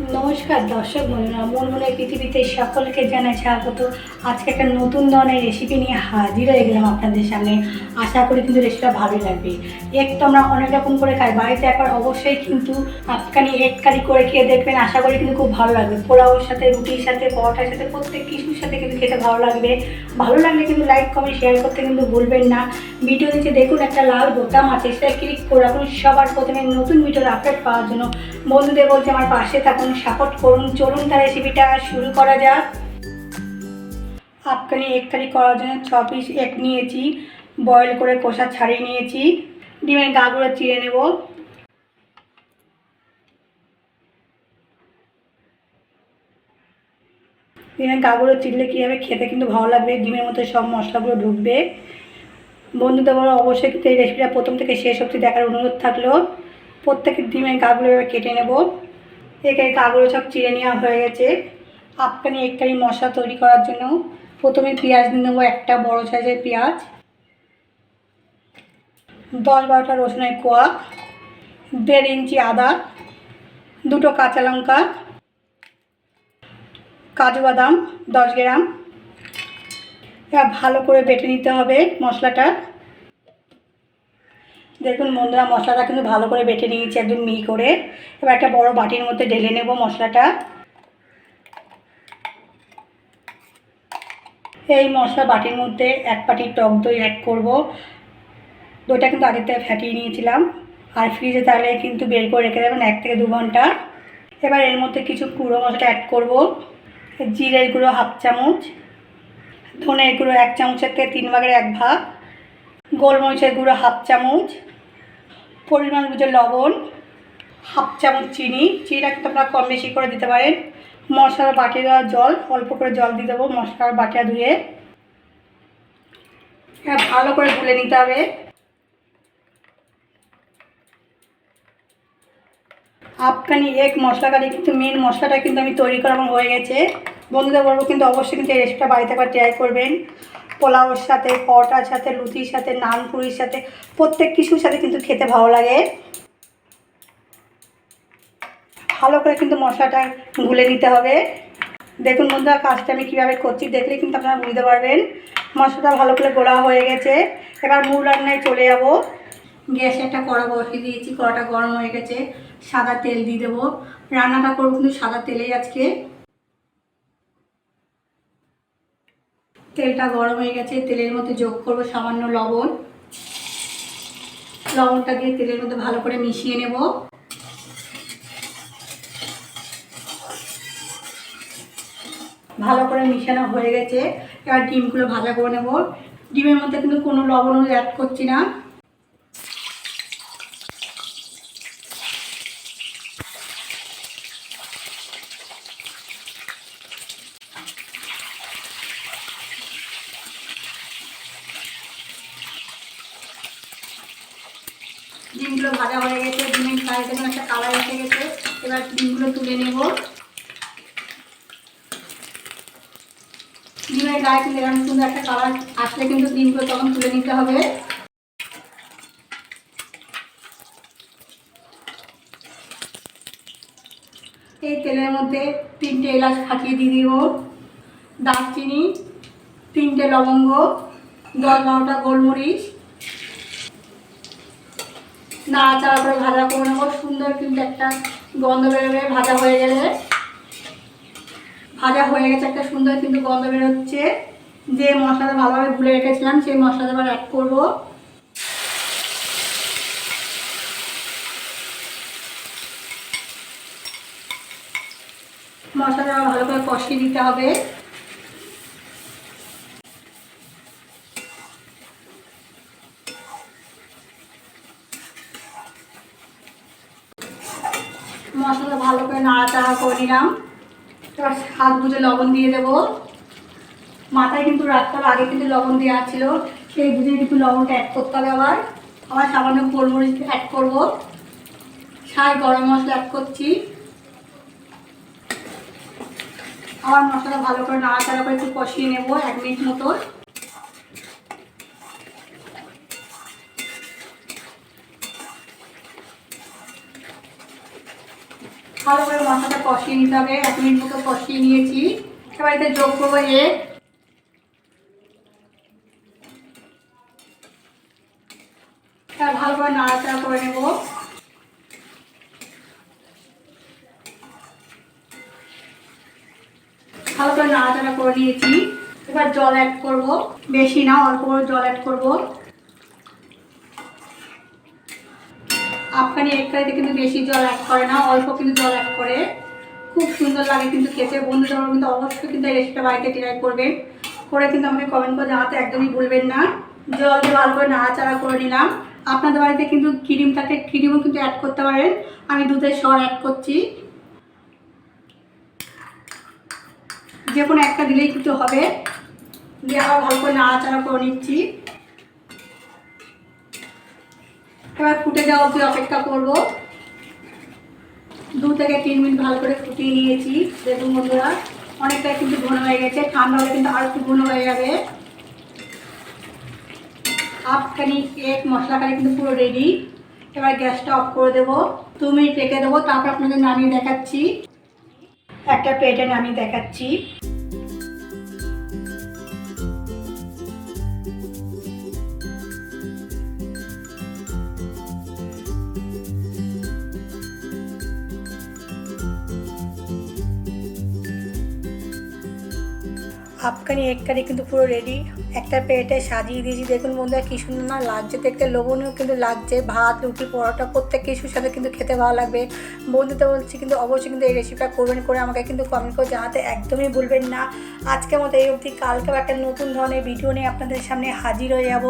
নমস্কার দর্শক বন্ধুরা, মন মনে পৃথিবীতে সকলকে জানাই স্বাগত। আজকে একটা নতুন ধরনের রেসিপি নিয়ে হাজির হয়ে গেলাম আপনাদের সামনে। আশা করি কিন্তু রেসিপিটা ভালো লাগবে। এক তো আমরা অনেক রকম করে খাই, বাড়িতে একবার অবশ্যই কিন্তু আটকানি এক কারি করে খেয়ে দেখবেন, আশা করি কিন্তু খুব ভালো লাগবে। পোলাওর সাথে, রুটির সাথে, পরোটার সাথে, প্রত্যেক কিছুর সাথে কিন্তু খেতে ভালো লাগবে। ভালো লাগলে কিন্তু লাইক কমেন্ট শেয়ার করতে কিন্তু ভুলবেন না। ভিডিও নিচে দেখুন, একটা লাল বোতাম আছে, সেটা ক্লিক করে রাখুন সবার প্রথমে নতুন ভিডিওর আপডেট পাওয়ার জন্য বন্ধুদের বলছে, আমার পাশে থাকুন সাপোর্ট করুন, চলুন তার রেসিপিটা শুরু করা যাক। আফগানি এক কারি করার জন্য ছ পিস এক নিয়েছি বয়েল করে কষা ছাড়িয়ে নিয়েছি, ডিমের গাগুলো চিড়ে নেব। ডিমের গাগুলো চিড়লে কী হবে খেতে কিন্তু ভালো লাগবে, ডিমের মধ্যে সব মশলাগুলো ঢুকবে। বন্ধুদের বলো অবশ্যই কিন্তু এই রেসিপিটা প্রথম থেকে শেষ অবধি দেখার অনুরোধ থাকল। প্রত্যেকের ডিমের গাগুলো এবার কেটে নেব। এখানে গাগুলো সব চিড়ে নেওয়া হয়ে গেছে। আফগানি একটাই মশলা তৈরি করার জন্য প্রথমে পেঁয়াজ নেব একটা বড় সাইজের পেঁয়াজ। দশ বারোটা রসুনের কোয়া দেড় ইঞ্চি আদা। দুটো কাঁচা লঙ্কা। কাজু বাদাম দশ গ্রাম। ভালো করে বেটে নিতে হবে মশলাটা। দেখুন বন্ধুরা, মশলাটা কিন্তু ভালো করে বেটে নিয়েছি একদম মি করে। এবার একটা বড় বাটির মধ্যে ঢেলে নেব মশলাটা। এই মশলা বাটির মধ্যে এক বাটি টক দই অ্যাড করব। দইটা কিন্তু আগের থেকে ফ্যাটিয়ে নিয়েছিলাম। আর ফ্রিজে তাহলে কিন্তু বের করে রেখে দেবেন এক থেকে দু ঘণ্টা। এবার এর মধ্যে কিছু গুঁড়ো মশলা অ্যাড করব। জিরের গুঁড়ো হাফ চামচ। ধনের গুঁড়ো এক চামচের থেকে তিন ভাগের এক ভাগ, গোলমরিচের গুঁড়ো হাফ চামচ, পরিমাণ বুঝে লবণ, হাফ চামচ চিনি। চিনিটা কিন্তু আপনারা কম বেশি করে দিতে পারেন। মশলা বাটি দেওয়া জল, অল্প করে জল দিয়ে দেবো মশলার বাটিয়া ধুয়ে। হ্যাঁ ভালো করে গুলে নিতে হবে। আফগানি এক মশলা কারি, কিন্তু মেন মশলাটা কিন্তু আমি তৈরি করা আমার হয়ে গেছে। বন্ধুদের বলব কিন্তু অবশ্যই কিন্তু এই রেসিপিটা বাড়িতে একবার ট্রাই করবেন। পোলাওর সাথে, পরোটার সাথে, লুচির সাথে নান পুরির সাথে, প্রত্যেক কিছুর সাথে কিন্তু খেতে ভালো লাগে। ভালো করে কিন্তু মশলাটা গুলে নিতে হবে। দেখুন বন্ধুরা, কাজটা আমি কীভাবে করছি, দেখলে কিন্তু আপনারা বুঝতে পারবেন। মশলাটা ভালো করে গোলা হয়ে গেছে। এবার মূল রান্নায় চলে যাব। গ্যাসে একটা কড়া বসিয়ে দিয়েছি, কড়াটা গরম হয়ে গেছে। সাদা তেল দিয়ে দেবো। রান্নাটা করব কিন্তু সাদা তেলেই আজকে। তেলটা গরম হয়ে গেছে, তেলের মধ্যে যোগ করব সামান্য লবণ। লবণটা দিয়ে তেলের মধ্যে ভালো করে মিশিয়ে নেব। ভালো করে মিশানো হয়ে গেছে। এবার ডিমগুলো ভাজা করে নেব। ডিমের মধ্যে কিন্তু কোনো লবণও অ্যাড করছি না। ডিমগুলো ভাজা হয়ে গেছে ডিমের গায়ে যেমন একটা কালার এসে গেছে, এবার ডিমগুলো তুলে নেব। ডিমের গায়ে কিন্তু এরকম সুন্দর একটা কালার আসলে কিন্তু ডিমগুলো তখন তুলে নিতে হবে। এই তেলের মধ্যে তিনটে এলাচ ফাটিয়ে দিয়ে দিব, দারচিনি, তিনটে লবঙ্গ দশ বারোটা গোলমরিচ নাড়াচাড়া করে ভাজা করে নেব। সুন্দর কিন্তু একটা গন্ধ বেরোবে ভাজা হয়ে গেলে। ভাজা হয়ে গেছে একটা সুন্দর কিন্তু গন্ধ বেরোচ্ছে যে মশলাটা ভালোভাবে ভুলে রেখেছিলাম, সেই মশলাটা আবার অ্যাড করব। মশলাটা ভালো করে কষিয়ে দিতে হবে। মশলা ভালো করে নাড়াচাড়া করে নিলাম। এবার হাত বুঝে লবণ দিয়ে দেবো। মাথায় কিন্তু হবে আগে কিন্তু লবণ দেওয়া ছিল, সেই বুঝে কিন্তু লবণটা অ্যাড করতে হবে আবার। আবার সামান্য গোলমরিচ অ্যাড করব। ছাই গরম মশলা অ্যাড করছি। আবার মশলাটা ভালো করে নাড়াচাড়া করে একটু কষিয়ে নেব, এক মিনিট মতো ভালো করে মশলাটা কষিয়ে নিতে হবে। এক মিনিট মতো কষিয়ে নিয়েছি। এতে যোগ করব এবার ভালো করে নাড়াচাড়া করে নেব। ভালো করে নাড়াচাড়া করে নিয়েছি। এবার জল অ্যাড করব। বেশি না, অল্প করে জল অ্যাড করব। আফগানি এক কারিতে কিন্তু বেশি জল অ্যাড করে না, অল্প কিন্তু জল অ্যাড করে। খুব সুন্দর লাগে কিন্তু খেতে। বন্ধুদের কিন্তু অবশ্যই কিন্তু এই রেসিপিটা বাড়িতে ট্রাই করবেন। করে কিন্তু আমাকে কমেন্ট করে জানাতে একদমই ভুলবেন না। জল দিয়ে ভালো করে নাড়াচাড়া করে নিলাম। আপনাদের বাড়িতে কিন্তু ক্রিম থাকে ক্রিমও কিন্তু অ্যাড করতে পারেন। আমি দুধের সর অ্যাড করছি। যে কোনো একটা দিলেই কিন্তু হবে। দিয়ে আবার ভালো করে নাড়াচাড়া করে নিচ্ছি। এবার ফুটে যাওয়া অবধি অপেক্ষা করব। দু থেকে তিন মিনিট ভালো করে ফুটিয়ে নিয়েছি। দেখুন বন্ধুরা, অনেকটাই কিন্তু ঘন হয়ে গেছে। ঠান্ডা হলে কিন্তু আর একটু ঘন হয়ে যাবে। হাফখানি এক মশলা কিন্তু পুরো রেডি এবার গ্যাসটা অফ করে দেবো। দু মিনিট রেখে দেবো, তারপর আপনাদের নামিয়ে দেখাচ্ছি। একটা প্লেটে নামিয়ে দেখাচ্ছি। আফগানি এগ কারি কিন্তু পুরো রেডি একটা প্লেটে সাজিয়ে দিয়েছি। দেখুন বন্ধুরা, কি সুন্দর না লাগছে। দেখতে লবণীয় কিন্তু লাগছে। ভাত, রুটি, পরোটা প্রত্যেক কিছুর সাথে কিন্তু খেতে ভালো লাগবে। বন্ধুতে বলছি কিন্তু অবশ্যই কিন্তু এই রেসিপিটা করবেন করে আমাকে কিন্তু কমেন্ট করে জানাতে একদমই ভুলবেন না। আজকের মতো এই অবধি। কালকেও একটা নতুন ধরনের ভিডিও নিয়ে আপনাদের সামনে হাজির হয়ে যাব।